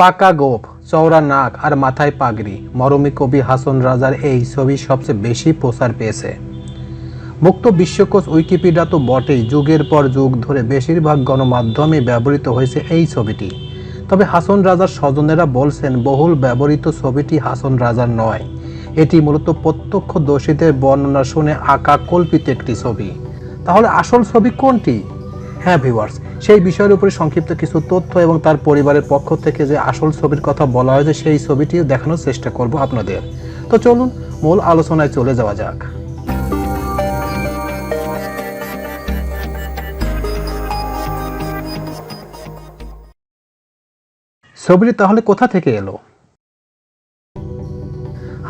পাকা গোপ, চওড়া নাক আর মাথায় পাগড়ি। মরমী কবি হাসন রাজার এই ছবি সবচেয়ে বেশি প্রচার পেয়েছে। মুক্ত বিশ্বকোষ উইকিপিডিয়া তো বটেই, যুগের পর যুগ ধরে বেশিরভাগ গণমাধ্যমে ব্যবহৃত হয়েছে এই ছবিটি। তবে হাসন রাজার স্বজনেরা বলছেন, বহুল ব্যবহৃত ছবিটি হাসন রাজার নয়। এটি মূলত প্রত্যক্ষদর্শীদের বর্ণনা শুনে আঁকা কল্পিত একটি ছবি। তাহলে আসল ছবি কোনটি? হ্যাঁ ভিউয়ার্স সেই বিষয়ের উপরে সংক্ষিপ্ত কিছু তথ্য এবং তার পরিবারের পক্ষ থেকে যে আসল ছবির কথা বলা হয়েছে, সেই ছবিটিও দেখানোর চেষ্টা করব আপনাদের। তো চলুন, মূল আলোচনায় চলে যাওয়া যাক। ছবিটি তাহলে কোথা থেকে এলো?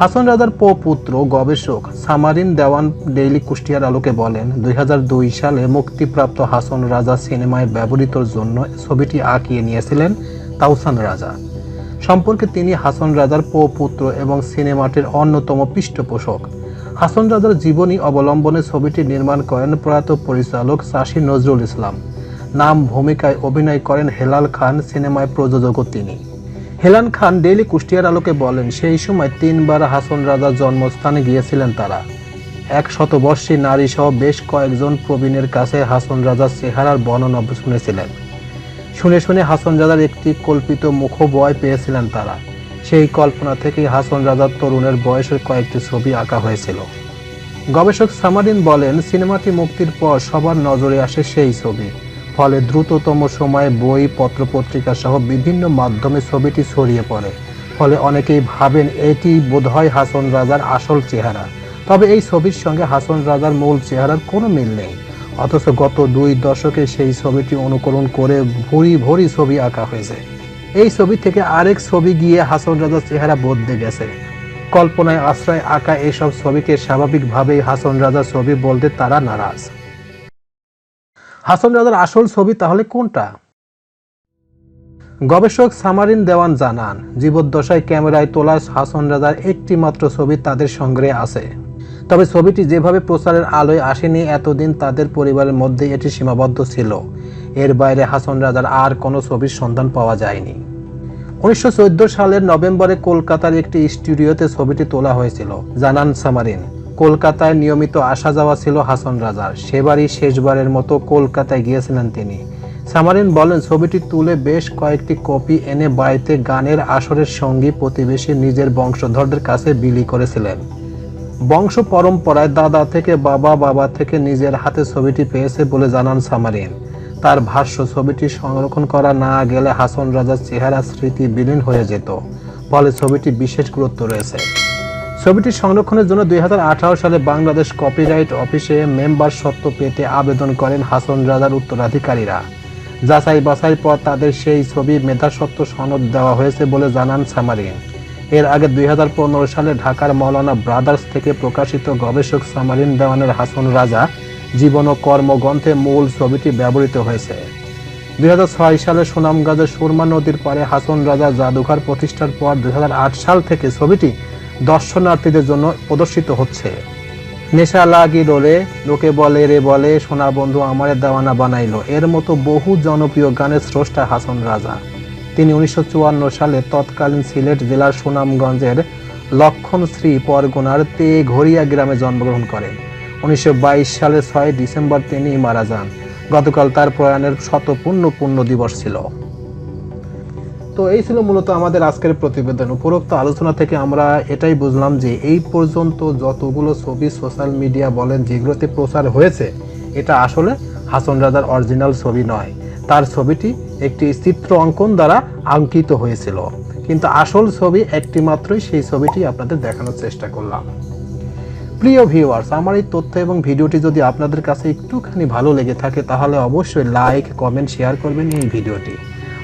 হাসন রাজার পুত্র গবেষক সামারিন দেওয়ান ডেইলি কুষ্টিয়ার আলোকে বলেন, দুই হাজার দুই সালে মুক্তিপ্রাপ্ত হাসন রাজা সিনেমায় ব্যবহৃতর জন্য ছবিটি আঁকিয়ে নিয়েছিলেন তাওসান রাজা। সম্পর্কে তিনি হাসন রাজার পুত্র এবং সিনেমাটির অন্যতম পৃষ্ঠপোষক। হাসন রাজার জীবনী অবলম্বনে ছবিটি নির্মাণ করেন প্রয়াত পরিচালক সাশি নজরুল ইসলাম। নাম, ভূমিকায় অভিনয় করেন হেলাল খান, সিনেমায় প্রযোজকও তিনি। হেলান খান ডেইলি কুষ্টিয়ার আলোকে বলেন, সেই সময় তিনবার হাসন রাজার জন্মস্থানে গিয়েছিলেন তারা। এক শতবর্ষী নারী সহ বেশ কয়েকজন প্রবীণের কাছে হাসন রাজার চেহারার বর্ণনা শুনেছিলেন। শুনে শুনে হাসন রাজার একটি কল্পিত মুখবয় পেয়েছিলেন তারা। সেই কল্পনা থেকেই হাসন রাজার তরুণের বয়সের কয়েকটি ছবি আঁকা হয়েছিল। গবেষক সামারিন বলেন, সিনেমাটি মুক্তির পর সবার নজরে আসে সেই ছবি। ফলে দ্রুততম সময়ে বই, পত্রপত্রিকা সহ বিভিন্ন মাধ্যমে ছবিটি ছড়িয়ে পড়ে। ফলে অনেকেই ভাবেন এটি বোধহয় হাসন রাজার আসল চেহারা। তবে এই ছবির সঙ্গে হাসন রাজার মূল চেহারার কোনো মিল নেই। অথচ গত দুই দশকে সেই ছবিটি অনুকরণ করে ভুরি ভরি ছবি আঁকা হয়েছে। এই ছবি থেকে আরেক ছবি গিয়ে হাসন রাজার চেহারা বদলে গেছে। কল্পনায় আশ্রয় আঁকা এসব ছবিকে স্বাভাবিকভাবেই হাসন রাজার ছবি বলতে তারা নারাজ। হাসন রাজার আসল ছবি তাহলে কোনটা? গবেষক সামারিন দেওয়ান জানান, জীবদ্দশায় ক্যামেরায় তোলা হাসন রাজার একটি মাত্র ছবি তাদের সংগ্রহে আছে। তবে ছবিটি যেভাবে প্রচারের আলোয় আসেনি, এতদিন তাদের পরিবারের মধ্যে এটি সীমাবদ্ধ ছিল। এর বাইরে হাসন রাজার আর কোনো ছবির সন্ধান পাওয়া যায়নি। উনিশশো চোদ্দ সালের নভেম্বরে কলকাতার একটি স্টুডিওতে ছবিটি তোলা হয়েছিল, জানান সামারিন। কলকাতায় নিয়মিত আসা যাওয়া ছিল হাসন রাজার। সেবারই শেষবারের মতো কলকাতায় গিয়েছিলেন তিনি। সামারিন বলেন, ছবিটি তুলে বেশ কয়েকটি কপি এনে বাড়িতে গানের আসরের সঙ্গী প্রতিবেশী নিজের বংশধরদের কাছে বিলি করেছিলেন। বংশ পরম্পরায় দাদা থেকে বাবা বাবা থেকে নিজের হাতে ছবিটি পেয়েছে বলে জানান সামারিন। তার ভাষ্য, ছবিটি সংরক্ষণ করা না গেলে হাসন রাজার চেহারা স্মৃতি বিলীন হয়ে যেত। ফলে ছবিটি বিশেষ গুরুত্ব রয়েছে। ছবিটি সংরক্ষণের জন্য দুই সালে বাংলাদেশ কপিরাইট অফিসে মেম্বার সত্ত্ব পেতে আবেদন করেন হাসন রাজার উত্তরাধিকারীরা। যাচাই বাছাই পর তাদের সেই ছবি মেধাসত্ত্ব সনদ দেওয়া হয়েছে বলে জানান সামারিন এর আগে দুই সালে ঢাকার মৌলানা ব্রাদার্স থেকে প্রকাশিত গবেষক সামারিন দেওয়ানের হাসন রাজা জীবন ও কর্মগ্রন্থে মূল ছবিটি ব্যবহৃত হয়েছে। দুই হাজার ছয় সালে সুনামগঞ্জের সুরমা নদীর পারে হাসন রাজা জাদুঘর প্রতিষ্ঠার পর দুই হাজার আট সাল থেকে ছবিটি দর্শনার্থীদের জন্য প্রদর্শিত হচ্ছে। নেশা লাগি রে লোকে বলে, রে বলে, সোনা বন্ধু আমারে দেওয়ানা বানাইলো। এর মতো বহু জনপ্রিয় গানের স্রষ্টা হাসন রাজা। তিনি উনিশশো চুয়ান্ন সালে তৎকালীন সিলেট জেলার সুনামগঞ্জের লক্ষণশ্রী পরগনার তে ঘড়িয়া গ্রামে জন্মগ্রহণ করেন। উনিশশো সালের ছয় ডিসেম্বর তিনি মারা যান। গতকাল তার প্রয়াণের শতপূর্ণ পূর্ণ দিবস ছিল। তো এই ছিল মূলত আমাদের আজকের প্রতিবেদন। উপরোক্ত আলোচনা থেকে আমরা এটাই বুঝলাম যে এই পর্যন্ত যতগুলো ছবি সোশ্যাল মিডিয়া বলেন যেগুলোতে প্রচার হয়েছে, এটা আসলে হাসন রাজার অরিজিনাল ছবি নয়। তার ছবিটি একটি চিত্র অঙ্কন দ্বারা আঙ্কিত হয়েছিল। কিন্তু আসল ছবি একটি মাত্রই সেই ছবিটি আপনাদের দেখানোর চেষ্টা করলাম। প্রিয় ভিউয়ার্স আমার এই তথ্য এবং ভিডিওটি যদি আপনাদের কাছে একটুখানি ভালো লেগে থাকে, তাহলে অবশ্যই লাইক কমেন্ট শেয়ার করবেন এই ভিডিওটি।